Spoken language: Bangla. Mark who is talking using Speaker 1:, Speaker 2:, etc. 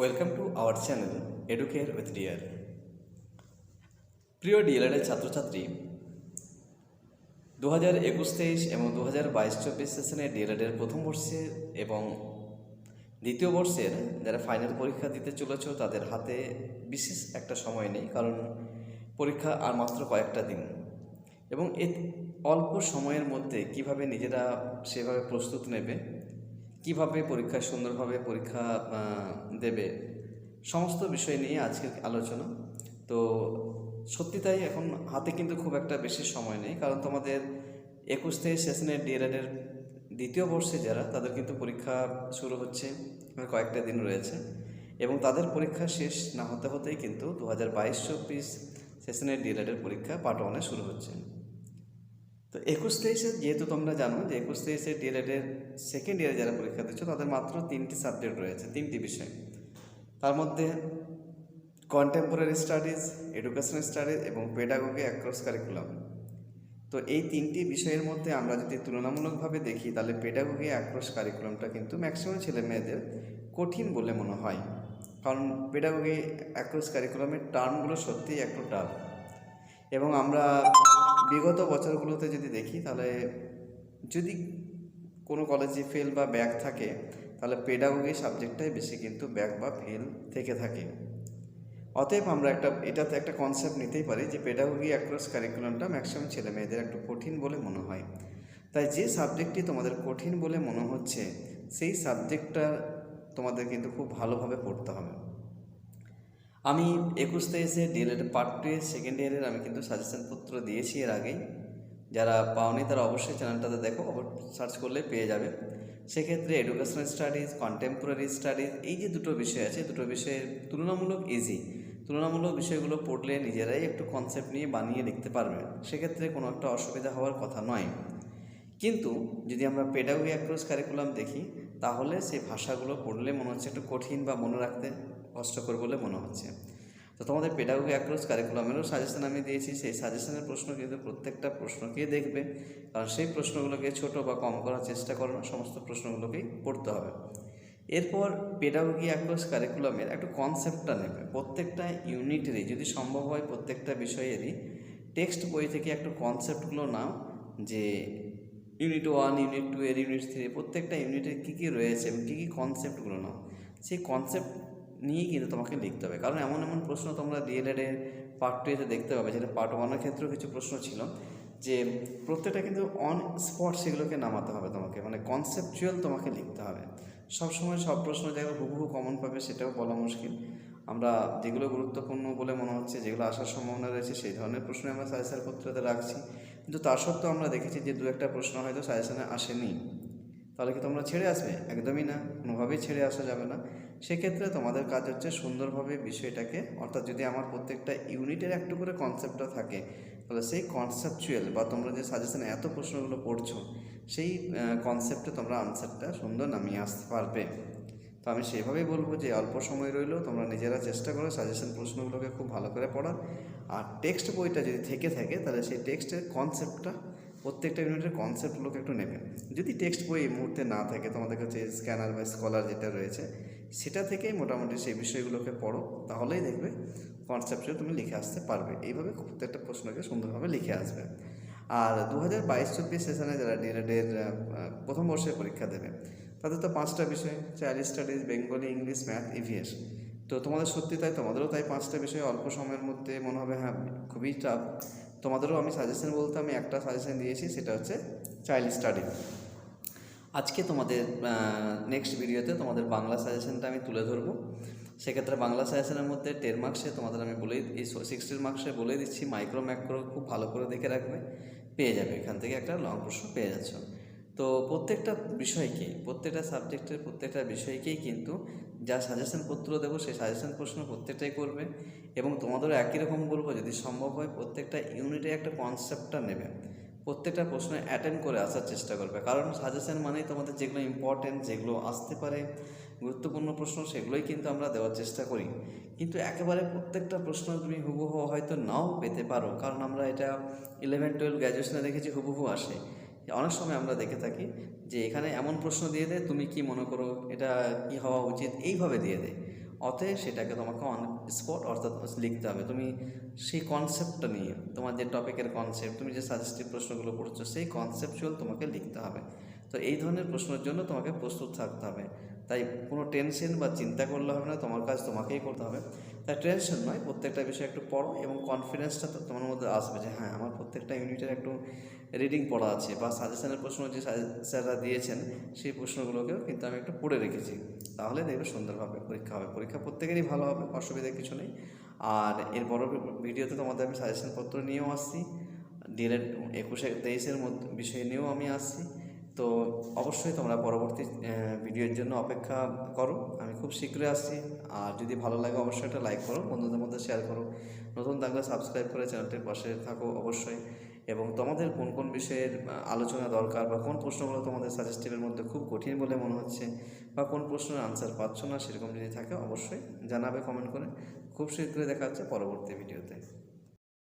Speaker 1: Welcome to our channel Educare with dear প্রিয় ডিএলএডের ছাত্রছাত্রী দু হাজার একুশ তেইশ এবং দু হাজার বাইশ চব্বিশ সেশনে ডিএলএডের প্রথম বর্ষের এবং দ্বিতীয় বর্ষের যারা ফাইনাল পরীক্ষা দিতে চলেছ, তাদের হাতে বিশেষ একটা সময় নেই, কারণ পরীক্ষা আর মাত্র কয়েকটা দিন। এবং এ অল্প সময়ের মধ্যে কীভাবে নিজেরা সেভাবে প্রস্তুত নেবে কীভাবে পরীক্ষা সুন্দরভাবে পরীক্ষা দেবে, সমস্ত বিষয় নিয়ে আজকের আলোচনা। তো সত্যি তাই এখন হাতে কিন্তু খুব একটা বেশি সময় নেই, কারণ তোমাদের একুশ থেকে সেশনের ডিএলএডের দ্বিতীয় বর্ষে যারা, তাদের কিন্তু পরীক্ষা শুরু হচ্ছে কয়েকটা দিন রয়েছে। এবং তাদের পরীক্ষা শেষ না হতে হতেই কিন্তু দু হাজার বাইশ চব্বিশ সেশনের ডিএলএডের পরীক্ষা পার্ট ওয়ানে শুরু হচ্ছে। তো একুশ তেইশে যেহেতু তোমরা জানো যে একুশ তেইশে ডিএলএডের সেকেন্ড ইয়ারে যারা পরীক্ষা দিচ্ছ, তাদের মাত্র তিনটি সাবজেক্ট রয়েছে, তিনটি বিষয়। তার মধ্যে কন্টেম্পোরারি স্টাডিজ এডুকেশনাল স্টাডিজ এবং পেডাগোগি অ্যাক্রস কারিকুলাম তো এই তিনটি বিষয়ের মধ্যে আমরা যদি তুলনামূলকভাবে দেখি, তাহলে পেডাগোগি অ্যাক্রস কারিকুলামটা কিন্তু ম্যাক্সিমাম ছেলে মেয়েদের কঠিন বলে মনে হয়। কারণ পেডাগোগি অ্যাক্রস কারিকুলামের টার্মগুলো সত্যিই একটু টাফ এবং আমরা বিগত বছরগুলোতে যদি দেখি, তাহলে যদি কোনো কলেজে ফেল বা ব্যাক থাকে, তাহলে পেডাগোগি সাবজেক্টটাই বেশি কিন্তু ব্যাক বা ফেল থেকে থাকে। অতএব আমরা একটা, এটাতে একটা কনসেপ্ট নিতেই পারি যে পেডাগোগি অ্যাক্রস কারিকুলামটা ম্যাক্সিমাম ছেলে মেয়েদের একটু কঠিন বলে মনে হয়। তাই যে সাবজেক্টটি তোমাদের কঠিন বলে মনে হচ্ছে, সেই সাবজেক্টটা তোমাদের কিন্তু খুব ভালোভাবে পড়তে হবে। আমি একুশ তেইশে ডিএলএড পার্ট টু সেকেন্ড ইয়ারের আমি কিন্তু সাজেশন পত্র দিয়েছি এর আগেই। যারা পাওনি তারা অবশ্যই চ্যানেলটাতে দেখো সার্চ করলে পেয়ে যাবে। সেক্ষেত্রে এডুকেশনাল স্টাডিজ কন্টেম্পোরারি স্টাডিজ এই যে দুটো বিষয় আছে, দুটো বিষয়ের তুলনামূলক ইজি তুলনামূলক বিষয়গুলো পড়লে নিজেরাই একটু কনসেপ্ট নিয়ে বানিয়ে লিখতে পারবে। সেক্ষেত্রে কোনো একটা অসুবিধা হওয়ার কথা নয়। কিন্তু যদি আমরা পেডাগোগি অ্যাক্রস কারিকুলাম দেখি, তাহলে সেই ভাষাগুলো পড়লে মনে হচ্ছে একটু কঠিন বা মনে রাখতে কষ্টকর বলে মনে হচ্ছে। তো তোমাদের পেডাগোগি অ্যাক্রস কারিকুলামেরও সাজেশন আমি দিয়েছি। সেই সাজেশনের প্রশ্ন কিন্তু প্রত্যেকটা প্রশ্নকেই দেখবে। কারণ সেই প্রশ্নগুলোকে ছোট বা কম করার চেষ্টা করো না, সমস্ত প্রশ্নগুলোকেই পড়তে হবে। এরপর পেডাগোগি অ্যাক্রস কারিকুলামের একটা কনসেপ্টটা নেবে। প্রত্যেকটা ইউনিটেরই যদি সম্ভব হয় প্রত্যেকটা বিষয়েরই টেক্সট বই থেকে একটু কনসেপ্টগুলো নাও যে ইউনিট ওয়ান ইউনিট টু এর ইউনিট থ্রি প্রত্যেকটা ইউনিটের কী কী রয়েছে এবং কী কী কনসেপ্টগুলো নাও। সেই কনসেপ্ট নিয়েই কিন্তু তোমাকে লিখতে হবে। কারণ এমন এমন প্রশ্ন তোমরা ডিএলএডের পার্ট টু এতে দেখতে পাবে, যেটা পার্ট ওয়ানের ক্ষেত্রেও কিছু প্রশ্ন ছিল, যে প্রত্যেকটা কিন্তু অন স্পট সেগুলোকে নামাতে হবে তোমাকে মানে কনসেপচুয়াল তোমাকে লিখতে হবে। সবসময় সব প্রশ্ন যেগুলো হুবহু কমন পাবে, সেটাও বলা মুশকিল। আমরা যেগুলো গুরুত্বপূর্ণ বলে মনে হচ্ছে, যেগুলো আসার সম্ভাবনা রয়েছে, সেই ধরনের প্রশ্ন আমরা সাজেশন পত্রতে রাখছি। কিন্তু তা সত্ত্বেও আমরা দেখেছি যে দু একটা প্রশ্ন হয়তো সাজেশনে আসেনি। তাহলে কি তোমরা ছেড়ে আসবে? একদমই না, কোনোভাবেই ছেড়ে আসা যাবে না। সেক্ষেত্রে তোমাদের কাজ হচ্ছে সুন্দরভাবে বিষয়টাকে, অর্থাৎ যদি আমার প্রত্যেকটা ইউনিটের একটু করে কনসেপ্টটা থাকে, তাহলে সেই কনসেপচুয়াল বা তোমরা যে সাজেশনে এত প্রশ্নগুলো পড়ছো সেই কনসেপ্টে তোমরা আনসারটা সুন্দর নামিয়ে আসতে পারবে। তো আমি সেভাবেই বলব যে অল্প সময় রইলেও তোমরা নিজেরা চেষ্টা করো সাজেশন প্রশ্নগুলোকে খুব ভালো করে পড়ার। আর টেক্সট বইটা যদি থেকে থাকে, তাহলে সেই টেক্সটের কনসেপ্টটা প্রত্যেকটা ইউনিটের কনসেপ্টগুলোকে একটু নেবে। যদি টেক্সট বই এই মুহূর্তে না থাকে, তোমাদের কাছে স্ক্যানার বা স্কলার যেটা রয়েছে সেটা থেকেই মোটামুটি সেই বিষয়গুলোকে পড়ো, তাহলেই দেখবে কনসেপ্টে তুমি লিখে আসতে পারবে। এইভাবে প্রত্যেকটা প্রশ্নকে সুন্দরভাবে লিখে আসবে। আর দু হাজার বাইশ চব্বিশ সেশনে যারা ডিএলএডের প্রথম বর্ষের পরীক্ষা দেবে, তাদের তো পাঁচটা বিষয়, child studies, Bengali, English, math EVS তো তোমাদের সত্যি তাই, তোমাদেরও তাই পাঁচটা বিষয় অল্প সময়ের মধ্যে মনে হবে হ্যাঁ খুবই টাফ তোমাদেরও আমি সাজেশন বলতে আমি একটা সাজেশন দিয়েছি, সেটা হচ্ছে চাইল্ড স্টাডি। আজকে তোমাদের নেক্সট ভিডিওতে তোমাদের বাংলা সাজেশনটা আমি তুলে ধরবো। সেক্ষেত্রে বাংলা সাজেশনের মধ্যে টেন মার্কসে তোমাদের আমি বলেই, এই সিক্সটিন মার্কসে বলে দিচ্ছি মাইক্রো ম্যাক্রো খুব ভালো করে দেখে রাখবে, পেয়ে যাবে। এখান থেকে একটা লং প্রশ্ন পেয়ে যাচ্ছ। তো প্রত্যেকটা বিষয়কে, প্রত্যেকটা সাবজেক্টের প্রত্যেকটা বিষয়কেই কিন্তু যা সাজেশন পত্র দেবো, সেই সাজেশন প্রশ্ন প্রত্যেকটাই করবে এবং তোমাদেরও একই রকম বলব, যদি সম্ভব হয় প্রত্যেকটা ইউনিটে একটা কনসেপ্টটা নেবে। প্রত্যেকটা প্রশ্ন অ্যাটেন্ড করে আসার চেষ্টা করবে। কারণ সাজেশন মানেই তোমাদের যেগুলো ইম্পর্টেন্ট যেগুলো আসতে পারে, গুরুত্বপূর্ণ প্রশ্ন, সেগুলোই কিন্তু আমরা দেওয়ার চেষ্টা করি। কিন্তু একেবারে প্রত্যেকটা প্রশ্ন তুমি হুবহু হয়তো নাও পেতে পারো। কারণ আমরা এটা ইলেভেন টুয়েলভ গ্র্যাজুয়েশনে দেখেছি হুবহু আসে। অনেক সময় আমরা দেখে থাকি যে এখানে এমন প্রশ্ন দিয়ে দেয় তুমি কি মনে করো এটা কি হওয়া উচিত? এইভাবে দিয়ে দেয় অতএব সেটাকে তোমাকে অন স্পট অর্থাৎ লিখতে হবে। তুমি সেই কনসেপ্টটা নিয়ে, তোমার যে টপিকের কনসেপ্ট তুমি যে সাজেস্টিভ প্রশ্নগুলো পড়ছো সেই কনসেপচুয়াল তোমাকে লিখতে হবে। তো এই ধরনের প্রশ্নের জন্য তোমাকে প্রস্তুত থাকতে হবে। তাই কোনো টেনশন বা চিন্তা করলে হবে না, তোমার কাজ তোমাকেই করতে হবে। তাই টেনশন নয়, প্রত্যেকটা বিষয় একটু পড়ো এবং কনফিডেন্সটা তোমার মধ্যে আসবে যে হ্যাঁ আমার প্রত্যেকটা ইউনিটের একটু রিডিং পড়া আছে বা সাজেশনের প্রশ্ন যে স্যাররা দিয়েছেন, সেই প্রশ্নগুলোকেও কিন্তু আমি একটু পড়ে রেখেছি। তাহলে দেখবে সুন্দরভাবে পরীক্ষা হবে। পরীক্ষা প্রত্যেকেরই ভালো হবে অসুবিধা কিছু নেই। আর এর বড় ভিডিওতে তোমাদের আমি সাজেশনপত্র নিয়েও আসছি। ডিএলএড একুশে তেইশের মধ্যে বিষয় নিয়েও আমি আসছি। তো অবশ্যই তোমরা পরবর্তী ভিডিওর জন্য অপেক্ষা করো। আমি খুব শীঘ্রই আসছি। আর যদি ভালো লাগে অবশ্যই একটা লাইক করো, বন্ধুদের মধ্যে শেয়ার করো। নতুন থাকলে সাবস্ক্রাইব করে চ্যানেলটির পাশে থাকো অবশ্যই। এবং তোমাদের কোন কোন বিষয়ের আলোচনা দরকার বা কোন প্রশ্নগুলো তোমাদের সাজেস্টিভের মধ্যে খুব কঠিন বলে মনে হচ্ছে বা কোন প্রশ্নের আনসার পাচ্ছ না সেরকম যদি থাকে অবশ্যই জানাবে কমেন্ট করে। খুব শীঘ্রই দেখা হচ্ছে পরবর্তী ভিডিওতে